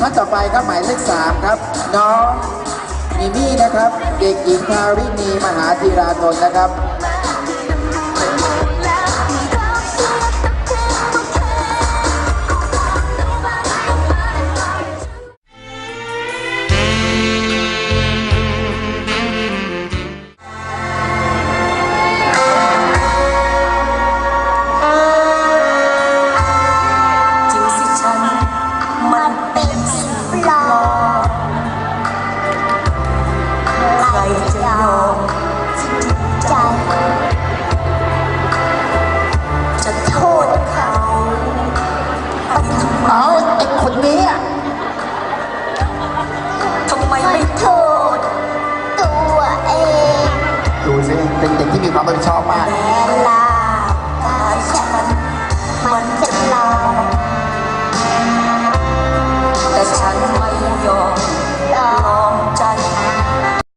ท่านต่อไปครับหมายเลขสามครับ น้องมิมี่นะครับ เด็กหญิงคารินีมหาธีรานนท์นะครับ ครจะยอมจิตใจจะโทษเขาไปทำไมเอาไอ้คนนี้อะทำไมไม่โทษ ตัวเองดูสิเป็นเด็กที่มีความรับผิดชอบมาก แม้ลาบกายฉันมันจะลาแต่ฉันไม่ยอม